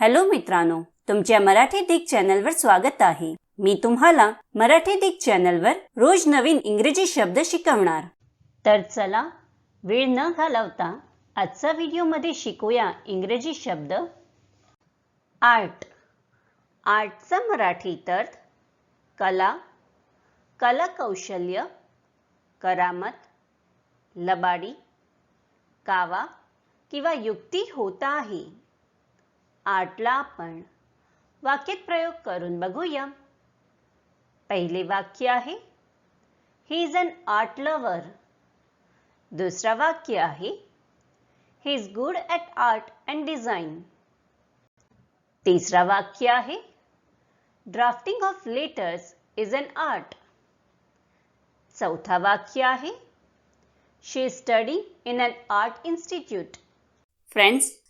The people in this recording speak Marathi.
हॅलो मित्रांनो तुमच्या मराठी दिग चॅनलवर स्वागत आहे. मी तुम्हाला मराठी दिग चॅनलवर रोज नवीन इंग्रजी शब्द शिकवणार. तर चला वेळ न घालवता आजचा व्हिडिओमध्ये शिकूया इंग्रजी शब्द. आर्ट. आर्टचा मराठीत अर्थ कला कलाकौशल्य करामत लबाडी कावा किंवा युक्ती होता आहे. आर्टला आपण. वाक्यात प्रयोग करून बघूया. पहिले वाक्य आहे he is an art lover दुसरा वाक्य आहे he is good at art and design तिसरा वाक्य आहे drafting of letters is an art चौथा वाक्य आहे she study in an art institute friends